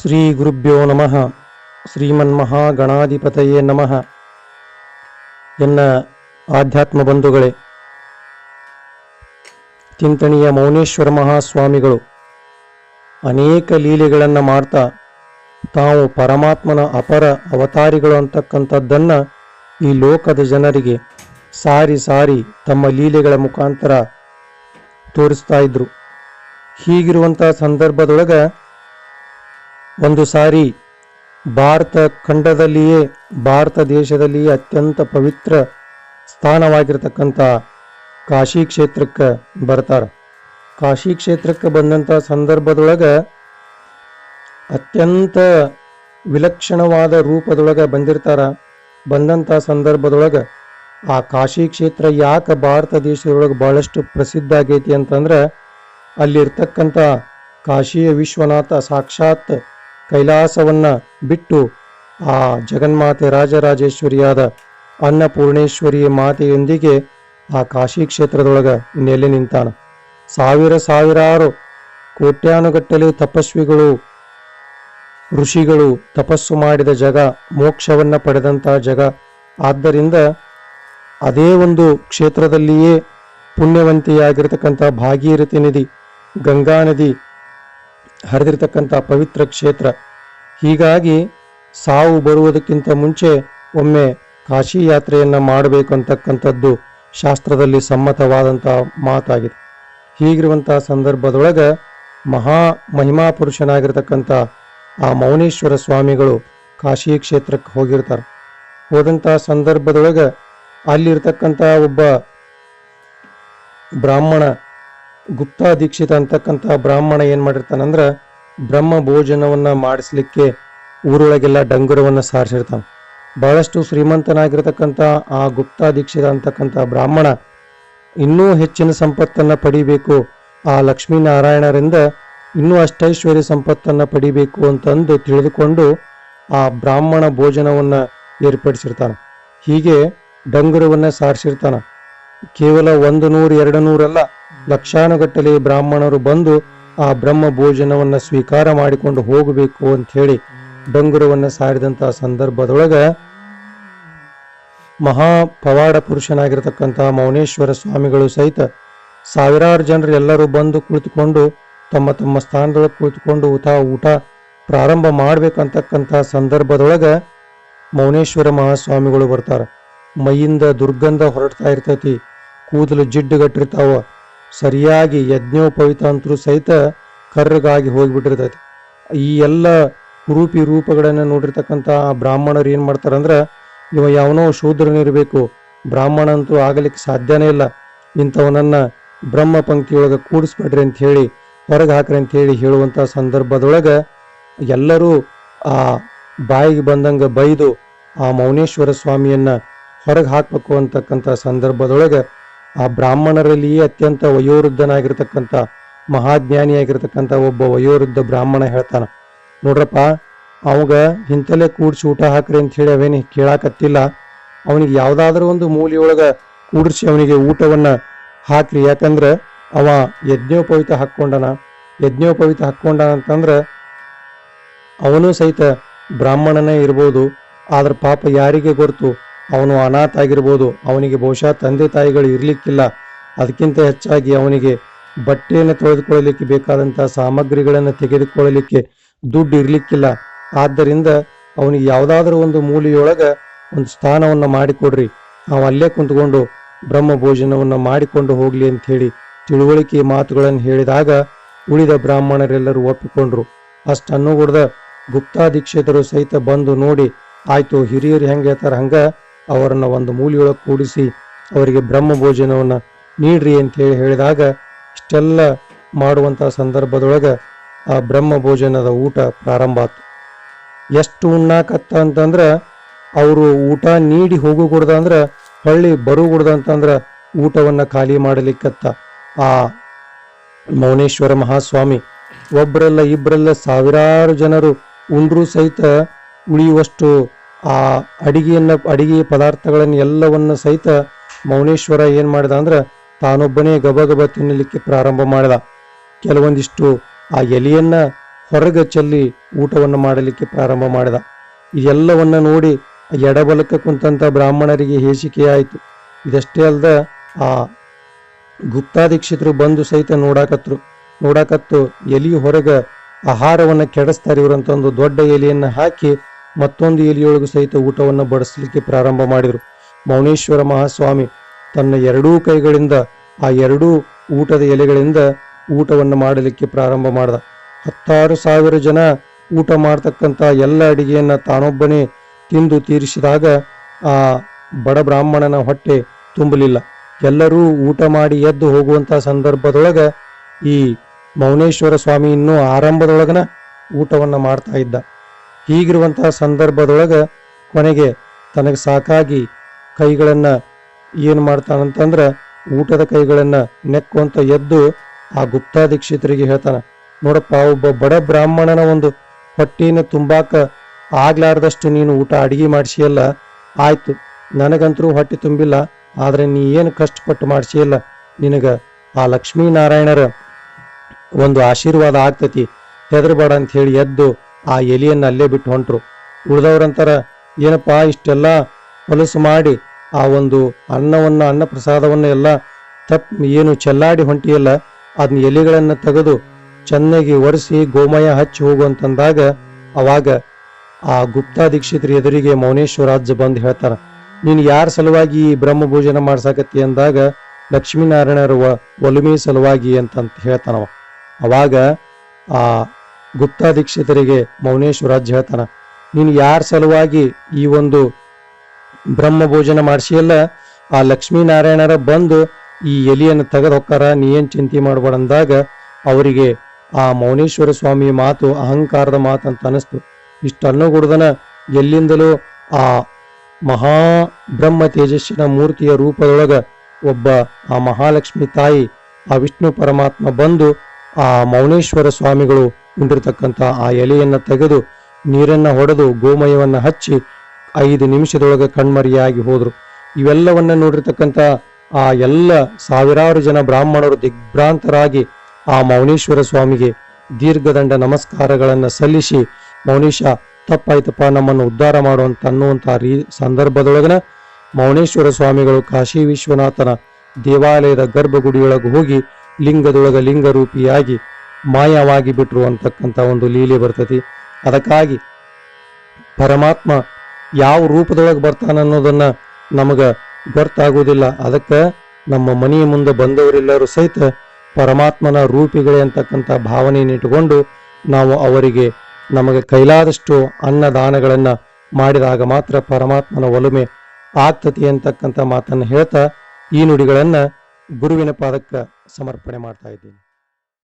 ಶ್ರೀ ಗುರುಭ್ಯೋ ನಮಃ ಶ್ರೀಮನ್ಮಹಾಗಣಾಧಿಪತಯೇ ನಮಃ ಎನ್ನ ಆಧ್ಯಾತ್ಮ ಬಂಧುಗಳೇ, ಚಿಂತನೆಯ ಮೌನೇಶ್ವರ ಮಹಾಸ್ವಾಮಿಗಳು, ಅನೇಕ ಲೀಲೆಗಳನ್ನು ಮಾಡ್ತಾ ತಾವು ಪರಮಾತ್ಮನ ಅಪರ ಅವತಾರಿಗಳು ಅಂತಕ್ಕಂಥದ್ದನ್ನು ಈ ಲೋಕದ ಜನರಿಗೆ ಸಾರಿ ಸಾರಿ ತಮ್ಮ ಲೀಲೆಗಳ ಮುಖಾಂತರ ತೋರಿಸ್ತಾ ಇದ್ರು. ಹೀಗಿರುವಂಥ ಸಂದರ್ಭದೊಳಗೆ ಒಂದು ಸಾರಿ ಭಾರತ ಖಂಡದಲ್ಲಿಯೇ, ಭಾರತ ದೇಶದಲ್ಲಿಯೇ ಅತ್ಯಂತ ಪವಿತ್ರ ಸ್ಥಾನವಾಗಿರ್ತಕ್ಕಂಥ ಕಾಶಿ ಕ್ಷೇತ್ರಕ್ಕೆ ಬರ್ತಾರೆ. ಕಾಶಿ ಕ್ಷೇತ್ರಕ್ಕೆ ಬಂದಂಥ ಸಂದರ್ಭದೊಳಗೆ ಅತ್ಯಂತ ವಿಲಕ್ಷಣವಾದ ರೂಪದೊಳಗೆ ಬಂದಿರ್ತಾರ. ಬಂದಂಥ ಸಂದರ್ಭದೊಳಗೆ ಆ ಕಾಶಿ ಕ್ಷೇತ್ರ ಯಾಕೆ ಭಾರತ ದೇಶದೊಳಗೆ ಭಾಳಷ್ಟು ಪ್ರಸಿದ್ಧ ಆಗೈತಿ ಅಂತಂದ್ರೆ ಅಲ್ಲಿರ್ತಕ್ಕಂಥ ಕಾಶಿಯ ವಿಶ್ವನಾಥ ಸಾಕ್ಷಾತ್ ಕೈಲಾಸವನ್ನ ಬಿಟ್ಟು ಆ ಜಗನ್ಮಾತೆ ರಾಜರಾಜೇಶ್ವರಿಯಾದ ಅನ್ನಪೂರ್ಣೇಶ್ವರಿಯ ಮಾತೆಯೊಂದಿಗೆ ಆ ಕಾಶಿ ಕ್ಷೇತ್ರದೊಳಗೆ ನೆಲೆ ನಿಂತಾನ? ಸಾವಿರ ಸಾವಿರಾರು ಕೋಟ್ಯಾನುಗಟ್ಟಲೆ ತಪಸ್ವಿಗಳು, ಋಷಿಗಳು ತಪಸ್ಸು ಮಾಡಿದ ಜಗ, ಮೋಕ್ಷವನ್ನ ಪಡೆದಂಥ ಜಗ. ಆದ್ದರಿಂದ ಅದೇ ಒಂದು ಕ್ಷೇತ್ರದಲ್ಲಿಯೇ ಪುಣ್ಯವಂತಿಯಾಗಿರತಕ್ಕಂಥ ಭಾಗೀರಥಿ ನದಿ, ಗಂಗಾ ನದಿ ಹರಿದಿರ್ತಕ್ಕಂಥ ಪವಿತ್ರ ಕ್ಷೇತ್ರ. ಹೀಗಾಗಿ ಸಾವು ಬರುವುದಕ್ಕಿಂತ ಮುಂಚೆ ಒಮ್ಮೆ ಕಾಶಿ ಯಾತ್ರೆಯನ್ನು ಮಾಡಬೇಕು ಅಂತಕ್ಕಂಥದ್ದು ಶಾಸ್ತ್ರದಲ್ಲಿ ಸಮ್ಮತವಾದಂಥ ಮಾತಾಗಿದೆ. ಹೀಗಿರುವಂಥ ಸಂದರ್ಭದೊಳಗೆ ಮಹಾ ಮಹಿಮಾ ಪುರುಷನಾಗಿರ್ತಕ್ಕಂಥ ಆ ಮೌನೇಶ್ವರ ಸ್ವಾಮಿಗಳು ಕಾಶಿ ಕ್ಷೇತ್ರಕ್ಕೆ ಹೋಗಿರ್ತಾರೆ. ಹೋದಂಥ ಸಂದರ್ಭದೊಳಗೆ ಅಲ್ಲಿರ್ತಕ್ಕಂಥ ಒಬ್ಬ ಬ್ರಾಹ್ಮಣ ಗುಪ್ತಾ ದೀಕ್ಷಿತ ಅಂತಕ್ಕಂಥ ಬ್ರಾಹ್ಮಣ ಏನು ಮಾಡಿರ್ತಾನಂದ್ರ ಬ್ರಹ್ಮ ಭೋಜನವನ್ನ ಮಾಡಿಸ್ಲಿಕ್ಕೆ ಊರೊಳಗೆಲ್ಲ ಡಂಗುರವನ್ನು ಸಾರಿಸಿರ್ತಾನ. ಬಹಳಷ್ಟು ಶ್ರೀಮಂತನಾಗಿರ್ತಕ್ಕಂಥ ಆ ಗುಪ್ತಾ ದೀಕ್ಷಿತ ಅಂತಕ್ಕಂಥ ಬ್ರಾಹ್ಮಣ ಇನ್ನೂ ಹೆಚ್ಚಿನ ಸಂಪತ್ತನ್ನ ಪಡಿಬೇಕು. ಆ ಲಕ್ಷ್ಮೀನಾರಾಯಣರಿಂದ ಇನ್ನೂ ಅಷ್ಟೈಶ್ವರ್ಯ ಸಂಪತ್ತನ್ನ ಪಡಿಬೇಕು ಅಂತಂದು ತಿಳಿದುಕೊಂಡು ಆ ಬ್ರಾಹ್ಮಣ ಭೋಜನವನ್ನ ಏರ್ಪಡಿಸಿರ್ತಾನೆ. ಹೀಗೆ ಡಂಗುರವನ್ನು ಸಾರಿಸಿರ್ತಾನ. ಕೇವಲ ಒಂದು ನೂರು, ಎರಡು ನೂರಲ್ಲ ಲಕ್ಷಾನುಗಟ್ಟಲೆ ಬ್ರಾಹ್ಮಣರು ಬಂದು ಆ ಬ್ರಹ್ಮ ಭೋಜನವನ್ನ ಸ್ವೀಕಾರ ಮಾಡಿಕೊಂಡು ಹೋಗಬೇಕು ಅಂತ ಹೇಳಿ ಡಂಗುರವನ್ನು ಸಾರಿದಂತಹ ಸಂದರ್ಭದೊಳಗ ಮಹಾ ಪವಾಡ ಪುರುಷನಾಗಿರ್ತಕ್ಕಂಥ ಮೌನೇಶ್ವರ ಸ್ವಾಮಿಗಳು ಸಹಿತ ಸಾವಿರಾರು ಜನರು ಎಲ್ಲರೂ ಬಂದು ಕುಳಿತುಕೊಂಡು ತಮ್ಮ ತಮ್ಮ ಸ್ಥಾನದೊಳಗೆ ಕುಳಿತುಕೊಂಡು ಊಟ ಊಟ ಪ್ರಾರಂಭ ಮಾಡ್ಬೇಕಂತಕ್ಕಂಥ ಸಂದರ್ಭದೊಳಗ ಮೌನೇಶ್ವರ ಮಹಾಸ್ವಾಮಿಗಳು ಬರ್ತಾರೆ. ಮೈಯಿಂದ ದುರ್ಗಂಧ ಹೊರಡ್ತಾ ಇರ್ತೈತಿ. ಕೂದಲು ಜಿಡ್ಡುಗಟ್ಟಿರ್ತಾವ. ಸರಿಯಾಗಿ ಯಜ್ಞೋಪವಿತ ಅಂತರೂ ಸಹಿತ ಕರ್ರಗಾಗಿ ಹೋಗಿಬಿಟ್ಟಿರ್ತೈತಿ. ಈ ಎಲ್ಲ ರೂಪಿ ರೂಪಗಳನ್ನು ನೋಡಿರ್ತಕ್ಕಂಥ ಬ್ರಾಹ್ಮಣರು ಏನು ಮಾಡ್ತಾರಂದ್ರೆ, ಇವ ಯಾವನೋ ಶೂದ್ರನಿರಬೇಕು ಬ್ರಾಹ್ಮಣ ಅಂತೂ ಆಗಲಿಕ್ಕೆ ಸಾಧ್ಯನೇ ಇಲ್ಲ, ಇಂಥವನನ್ನು ಬ್ರಹ್ಮ ಪಂಕ್ತಿಯೊಳಗೆ ಕೂಡಿಸ್ಬಿಡ್ರಿ ಅಂತ ಹೇಳಿ, ಹೊರಗೆ ಹಾಕ್ರಿ ಅಂತ ಹೇಳಿ ಹೇಳುವಂಥ ಸಂದರ್ಭದೊಳಗೆ ಎಲ್ಲರೂ ಆ ಬಾಯಿಗೆ ಬಂದಂಗೆ ಬೈದು ಆ ಮೌನೇಶ್ವರ ಸ್ವಾಮಿಯನ್ನ ಹೊರಗೆ ಹಾಕಬೇಕು ಅಂತಕ್ಕಂಥ ಸಂದರ್ಭದೊಳಗೆ ಆ ಬ್ರಾಹ್ಮಣರಲ್ಲಿಯೇ ಅತ್ಯಂತ ವಯೋವೃದ್ಧನಾಗಿರ್ತಕ್ಕಂಥ ಮಹಾಜ್ಞಾನಿಯಾಗಿರ್ತಕ್ಕಂಥ ಒಬ್ಬ ವಯೋವೃದ್ಧ ಬ್ರಾಹ್ಮಣ ಹೇಳ್ತಾನ. ನೋಡ್ರಪ್ಪ, ಅವಾಗ ಇಂತಲೇ ಕೂಡ್ಸಿ ಊಟ ಹಾಕ್ರಿ ಅಂತ ಹೇಳಿ ಅವೇನು ಕೇಳಾಕತ್ತಿಲ್ಲ. ಅವನಿಗೆ ಯಾವುದಾದ್ರೂ ಒಂದು ಮೂಲೆಯೊಳಗ ಕೂಡಿಸಿ ಅವನಿಗೆ ಊಟವನ್ನ ಹಾಕ್ರಿ. ಯಾಕಂದ್ರೆ ಅವ ಯಜ್ಞೋಪವಿತ ಹಾಕ್ಕೊಂಡನ. ಯಜ್ಞೋಪವಿತ ಹಾಕ್ಕೊಂಡನ ಅಂತಂದ್ರೆ ಅವನು ಸಹಿತ ಬ್ರಾಹ್ಮಣನೇ ಇರ್ಬೋದು. ಆದ್ರೆ ಪಾಪ ಯಾರಿಗೆ ಗೊತ್ತು? ಅವನು ಅನಾಥ ಆಗಿರ್ಬೋದು, ಅವನಿಗೆ ಬಹುಶಃ ತಂದೆ ತಾಯಿಗಳು ಇರಲಿಕ್ಕಿಲ್ಲ. ಅದಕ್ಕಿಂತ ಹೆಚ್ಚಾಗಿ ಅವನಿಗೆ ಬಟ್ಟೆಯನ್ನು ತೊಳೆದುಕೊಳ್ಳಲಿಕ್ಕೆ ಬೇಕಾದಂಥ ಸಾಮಗ್ರಿಗಳನ್ನು ತೆಗೆದುಕೊಳ್ಳಲಿಕ್ಕೆ ದುಡ್ಡು ಇರಲಿಕ್ಕಿಲ್ಲ. ಆದ್ದರಿಂದ ಅವನಿಗೆ ಯಾವುದಾದ್ರೂ ಒಂದು ಮೂಲೆಯೊಳಗೆ ಒಂದು ಸ್ಥಾನವನ್ನು ಮಾಡಿಕೊಡ್ರಿ. ನಾವು ಅಲ್ಲೇ ಕುಂತ್ಕೊಂಡು ಬ್ರಹ್ಮ ಭೋಜನವನ್ನು ಮಾಡಿಕೊಂಡು ಹೋಗಲಿ ಅಂತ ಹೇಳಿ ತಿಳುವಳಿಕೆ ಮಾತುಗಳನ್ನು ಹೇಳಿದಾಗ ಉಳಿದ ಬ್ರಾಹ್ಮಣರೆಲ್ಲರೂ ಒಪ್ಪಿಕೊಂಡ್ರು. ಅಷ್ಟನ್ನು ಗುಪ್ತಾ ದೀಕ್ಷಿತರು ಸಹಿತ ಬಂದು ನೋಡಿ, ಆಯ್ತು ಹಿರಿಯರು ಹೆಂಗೆ ಹೇಳ್ತಾರೆ ಹಂಗ? ಅವರನ್ನ ಒಂದು ಮೂಲೆಯೊಳಗೆ ಕೂಡಿಸಿ ಅವರಿಗೆ ಬ್ರಹ್ಮ ಭೋಜನವನ್ನು ನೀಡ್ರಿ ಅಂತ ಹೇಳಿ ಹೇಳಿದಾಗ ಇಷ್ಟೆಲ್ಲ ಮಾಡುವಂಥ ಸಂದರ್ಭದೊಳಗೆ ಆ ಬ್ರಹ್ಮ ಭೋಜನದ ಊಟ ಪ್ರಾರಂಭ ಆತು. ಎಷ್ಟು ಉಣ್ಣಾಕತ್ತ ಅಂತಂದ್ರೆ ಅವರು ಊಟ ನೀಡಿ ಹೋಗಕೂಡ್ದ ಅಂದ್ರೆ, ಹೊಳ್ಳಿ ಬರುಗೂಡ್ದ ಅಂತಂದ್ರೆ ಊಟವನ್ನ ಖಾಲಿ ಮಾಡಲಿಕ್ಕತ್ತ. ಆ ಮೌನೇಶ್ವರ ಮಹಾಸ್ವಾಮಿ ಒಬ್ಬರಲ್ಲ ಇಬ್ಬರಲ್ಲ ಸಾವಿರಾರು ಜನರು ಉಂಡ್ರೂ ಸಹಿತ ಉಳಿಯುವಷ್ಟು ಆ ಅಡಿಗೆಯನ್ನ, ಅಡಿಗೆ ಪದಾರ್ಥಗಳನ್ನು ಎಲ್ಲವನ್ನ ಸಹಿತ ಮೌನೇಶ್ವರ ಏನು ಮಾಡಿದ ಅಂದ್ರೆ ತಾನೊಬ್ಬನೇ ಗಬಗಬ ಗಬ ತಿನ್ನಲಿಕ್ಕೆ ಪ್ರಾರಂಭ ಮಾಡಿದ. ಕೆಲವೊಂದಿಷ್ಟು ಆ ಎಲೆಯನ್ನ ಹೊರಗೆ ಚೆಲ್ಲಿ ಊಟವನ್ನು ಮಾಡಲಿಕ್ಕೆ ಪ್ರಾರಂಭ ಮಾಡಿದ. ಇದೆಲ್ಲವನ್ನ ನೋಡಿ ಎಡಬಲಕ್ಕೆ ಕುಂತಂತ ಬ್ರಾಹ್ಮಣರಿಗೆ ಹೇಸಿಕೆಯಾಯಿತು ಇದಷ್ಟೇ ಅಲ್ದ ಆ ಗುಪ್ತಾದೀಕ್ಷಿತರು ಬಂದು ಸಹಿತ ನೋಡಾಕತ್ರು. ನೋಡಾಕತ್ತು ಎಲಿ ಹೊರಗ ಆಹಾರವನ್ನ ಕೆಡಿಸ್ತಾರೆ ಇವರಂತ ಒಂದು ದೊಡ್ಡ ಎಲೆಯನ್ನು ಹಾಕಿ ಮತ್ತೊಂದು ಎಲಿಯೊಳಗೂ ಸಹಿತ ಊಟವನ್ನು ಬಡಿಸಲಿಕ್ಕೆ ಪ್ರಾರಂಭ ಮಾಡಿದ್ರು. ಮೌನೇಶ್ವರ ಮಹಾಸ್ವಾಮಿ ತನ್ನ ಎರಡೂ ಕೈಗಳಿಂದ, ಆ ಎರಡೂ ಊಟದ ಎಲೆಗಳಿಂದ ಊಟವನ್ನು ಮಾಡಲಿಕ್ಕೆ ಪ್ರಾರಂಭ ಮಾಡಿದ. ಹತ್ತಾರು ಸಾವಿರ ಜನ ಊಟ ಮಾಡ್ತಕ್ಕಂಥ ಎಲ್ಲ ಅಡಿಗೆಯನ್ನು ತಾನೊಬ್ಬನೇ ತಿಂದು ತೀರಿಸಿದಾಗ ಆ ಬಡ ಬ್ರಾಹ್ಮಣನ ಹೊಟ್ಟೆ ತುಂಬಲಿಲ್ಲ. ಎಲ್ಲರೂ ಊಟ ಮಾಡಿ ಎದ್ದು ಹೋಗುವಂತ ಸಂದರ್ಭದೊಳಗ ಈ ಮೌನೇಶ್ವರ ಸ್ವಾಮಿ ಇನ್ನೂ ಆರಂಭದೊಳಗನ ಊಟವನ್ನು ಮಾಡ್ತಾ ಇದ್ದ. ಹೀಗಿರುವಂತಹ ಸಂದರ್ಭದೊಳಗೆ ಕೊನೆಗೆ ತನಗೆ ಸಾಕಾಗಿ ಕೈಗಳನ್ನು ಏನು ಮಾಡ್ತಾನಂತಂದ್ರೆ ಊಟದ ಕೈಗಳನ್ನು ನೆಕ್ಕೊಂತ ಎದ್ದು ಆ ಗುಪ್ತಾ ದೀಕ್ಷಿತರಿಗೆ ಹೇಳ್ತಾನೆ, ನೋಡಪ್ಪ, ಒಬ್ಬ ಬಡ ಬ್ರಾಹ್ಮಣನ ಒಂದು ಹೊಟ್ಟಿನ ತುಂಬಾಕ ಆಗ್ಲಾರ್ದಷ್ಟು ನೀನು ಊಟ ಅಡಿಗೆ ಮಾಡಿಸಿಯಲ್ಲ, ಆಯ್ತು, ನನಗಂತರೂ ಹೊಟ್ಟೆ ತುಂಬಿಲ್ಲ, ಆದ್ರೆ ನೀ ಏನು ಕಷ್ಟಪಟ್ಟು ಮಾಡಿಸಿಯಲ್ಲ, ನಿನಗ ಆ ಲಕ್ಷ್ಮೀನಾರಾಯಣರ ಒಂದು ಆಶೀರ್ವಾದ ಆಗ್ತತಿ, ಹೆದರ್ಬೇಡ ಅಂತ ಹೇಳಿ ಎದ್ದು ಆ ಎಲಿಯನ್ನು ಅಲ್ಲೇ ಬಿಟ್ಟು ಹೊಂಟ್ರು. ಉಳಿದವ್ರಂತಾರ, ಏನಪ್ಪ, ಇಷ್ಟೆಲ್ಲ ಹೊಲಸು ಮಾಡಿ, ಆ ಒಂದು ಅನ್ನವನ್ನು ಅನ್ನ ಪ್ರಸಾದವನ್ನು ಎಲ್ಲ ತಪ್, ಏನು ಚೆಲ್ಲಾಡಿ ಹೊಂಟಿಯಲ್ಲ ಅದನ್ನ ಎಲೆಗಳನ್ನು ತೆಗೆದು ಚೆನ್ನಾಗಿ ಒರೆಸಿ ಗೋಮಯ ಹಚ್ಚಿ ಹೋಗುವಂತಂದಾಗ ಅವಾಗ ಆ ಗುಪ್ತಾ ದೀಕ್ಷಿತ್ರ ಎದುರಿಗೆ ಮೌನೇಶ್ವರಾಜ್ ಬಂದು ಹೇಳ್ತಾರ, ನೀನು ಯಾರ ಸಲುವಾಗಿ ಈ ಬ್ರಹ್ಮ ಭೋಜನ ಮಾಡ್ಸಾಕತ್ತಿ ಅಂದಾಗ, ಲಕ್ಷ್ಮೀನಾರಾಯಣರ ಒಲುಮೆ ಸಲುವಾಗಿ ಅಂತಂತ ಹೇಳ್ತಾನವ. ಅವಾಗ ಆ ಗುಪ್ತಾ ದೀಕ್ಷಿತರಿಗೆ ಮೌನೇಶ್ವರಾಜ್ ಹೇಳ್ತಾನ ನೀನು ಯಾರ ಸಲುವಾಗಿ ಈ ಒಂದು ಬ್ರಹ್ಮ ಭೋಜನ ಮಾಡಿಸಿಯಲ್ಲ? ಆ ಲಕ್ಷ್ಮೀನಾರಾಯಣರ ಬಂದು ಈ ಎಲಿಯನ್ನು ತೆಗೆದು ಹೊಕ್ಕಾರ ನೀ ಏನು ಚಿಂತೆ ಮಾಡಬೇಡ ಅಂದಾಗ ಅವರಿಗೆ ಆ ಮೌನೇಶ್ವರ ಸ್ವಾಮಿ ಮಾತು, ಅಹಂಕಾರದ ಮಾತು ಅಂತ ಅನಿಸ್ತು. ಇಷ್ಟನ್ನು ಗುಡ್ದನ ಎಲ್ಲಿಂದಲೂ ಆ ಮಹಾ ಬ್ರಹ್ಮ ತೇಜಸ್ಸಿನ ಮೂರ್ತಿಯ ರೂಪದೊಳಗ ಒಬ್ಬ ಆ ಮಹಾಲಕ್ಷ್ಮಿ ತಾಯಿ, ಆ ವಿಷ್ಣು ಪರಮಾತ್ಮ ಬಂದು ಆ ಮೌನೇಶ್ವರ ಸ್ವಾಮಿಗಳು ಉಂಡಿರ್ತಕ್ಕಂಥ ಆ ಎಲೆಯನ್ನು ತೆಗೆದು ನೀರನ್ನ ಹೊಡೆದು ಗೋಮಯವನ್ನು ಹಚ್ಚಿ ಐದು ನಿಮಿಷದೊಳಗೆ ಕಣ್ಮರಿಯಾಗಿ ಹೋದ್ರು. ಇವೆಲ್ಲವನ್ನ ನೋಡಿರ್ತಕ್ಕಂಥ ಆ ಎಲ್ಲ ಸಾವಿರಾರು ಜನ ಬ್ರಾಹ್ಮಣರು ದಿಗ್ಭ್ರಾಂತರಾಗಿ ಆ ಮೌನೇಶ್ವರ ಸ್ವಾಮಿಗೆ ದೀರ್ಘದಂಡ ನಮಸ್ಕಾರಗಳನ್ನು ಸಲ್ಲಿಸಿ, ಮೌನೇಶ, ತಪ್ಪಾಯ್ತಪ್ಪ, ನಮ್ಮನ್ನು ಉದ್ಧಾರ ಮಾಡುವಂತ ಅನ್ನುವಂಥ ರೀ ಸಂದರ್ಭದೊಳಗನ ಮೌನೇಶ್ವರ ಸ್ವಾಮಿಗಳು ಕಾಶಿ ವಿಶ್ವನಾಥನ ದೇವಾಲಯದ ಗರ್ಭಗುಡಿಯೊಳಗೆ ಹೋಗಿ ಲಿಂಗದೊಳಗ ಲಿಂಗರೂಪಿಯಾಗಿ ಮಾಯವಾಗಿ ಬಿಟ್ರು ಅಂತಕ್ಕಂಥ ಒಂದು ಲೀಲೆ ಬರ್ತತಿ. ಅದಕ್ಕಾಗಿ ಪರಮಾತ್ಮ ಯಾವ ರೂಪದೊಳಗೆ ಬರ್ತಾನೆ ಅನ್ನೋದನ್ನ ನಮಗೆ ಗೊತ್ತಾಗುವುದಿಲ್ಲ. ಅದಕ್ಕೆ ನಮ್ಮ ಮನೆಯ ಮುಂದೆ ಬಂದವರೆಲ್ಲರೂ ಸಹಿತ ಪರಮಾತ್ಮನ ರೂಪಿಗಳೇ ಅಂತಕ್ಕಂಥ ಭಾವನೆಯನ್ನು ಇಟ್ಟುಕೊಂಡು ನಾವು ಅವರಿಗೆ ನಮಗೆ ಕೈಲಾದಷ್ಟು ಅನ್ನದಾನಗಳನ್ನು ಮಾಡಿದಾಗ ಮಾತ್ರ ಪರಮಾತ್ಮನ ಒಲುಮೆ ಆಗ್ತತಿ ಅಂತಕ್ಕಂಥ ಮಾತನ್ನು ಹೇಳ್ತಾ ಈ ನುಡಿಗಳನ್ನು ಗುರುವಿನ ಪಾದಕ್ಕೆ ಸಮರ್ಪಣೆ ಮಾಡ್ತಾ ಇದ್ದೀನಿ.